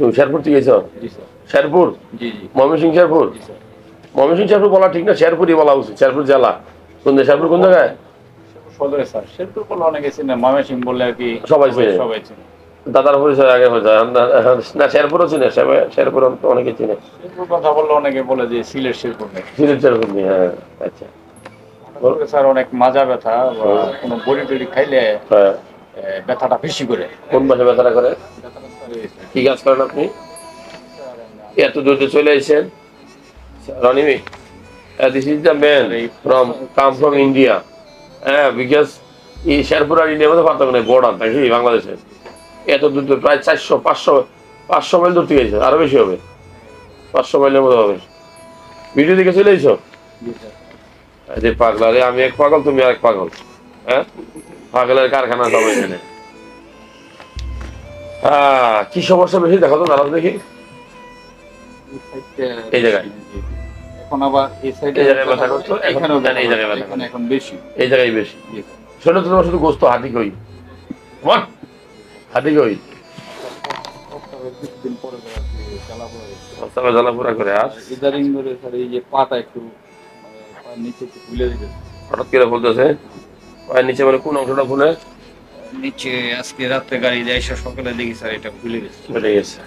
তুমি শেরপুর থেকে গেছো শেরপুর? ময়মনসিং শেরপুর? ময়মনসিং শেরপুর বলা ঠিক না শেরপুরই বলা উচিত। শেরপুর জেলা। কোন শেরপুর কোন জায়গায়? সদরে স্যার। শেরপুর বলে অনেকে চিনে ময়মনসিং বললে আর কি সবাই চেনে। সবাই চিনে। দাদার পরিচয় আগে হয়ে যায়। না- না শেরপুরও চিনে শেরপুর অনেকে চিনে। শেরপুর কথা বললে অনেকে বলে যে সিলেট শেরপুর নেই। সিলেট শেরপুর নিয়ে হ্যাঁ আচ্ছা। স্যার অনেক মাজা ব্যথা বা কোনো বড়ি টড়ি খাইলে হ্যাঁ। ব্যথাটা বেশি করে। কোন মাসে ব্যথাটা করে? কি কাজ করেন আপনি? এত দূর চলে এসেছেন রনিমি this is the man from come from India হ্যাঁ বিকজ এই শেরপুর আর ইন্ডিয়ার মধ্যে পার্থক্য নেই বর্ডার নাকি বাংলাদেশে এত দূর প্রায় চারশো, পাঁচশো পাঁচশো মাইল দূর থেকে এসেছে আরও বেশি হবে। পাঁচশো মাইলের মতো হবে। ভিডিও দেখে চলে এসো যে আরে আমি এক পাগল, তুমি আর এক পাগল হ্যাঁ? পাগলের কারখানা সব এখানে। কি সমস্যা বেশি? দেখো তো দাঁড়াও দেখি। এই জায়গায়? জি, জি। এখন আবার এই সাইডে এই জায়গায় ব্যথা করতো, এখানেও এই জায়গায় ব্যথা এখানে এখন বেশি। এই জায়গায় বেশি। শোনো তো তোমার শুধু গোস্ত হাতি কই? বল হাতি কই? করে আর ইদারিং ধরে স্যার এই যে একটু মানে নিচে একটু ফুলে দিতেছে। হঠাৎ করে বলতেছে নিচে মানে কোন অংশটা ফুলে? নিচে আজকে রাত্রে গাড়ি যাই সকালে দেখি স্যার এটা ভুলে গেছে। বেড়ে গেছে।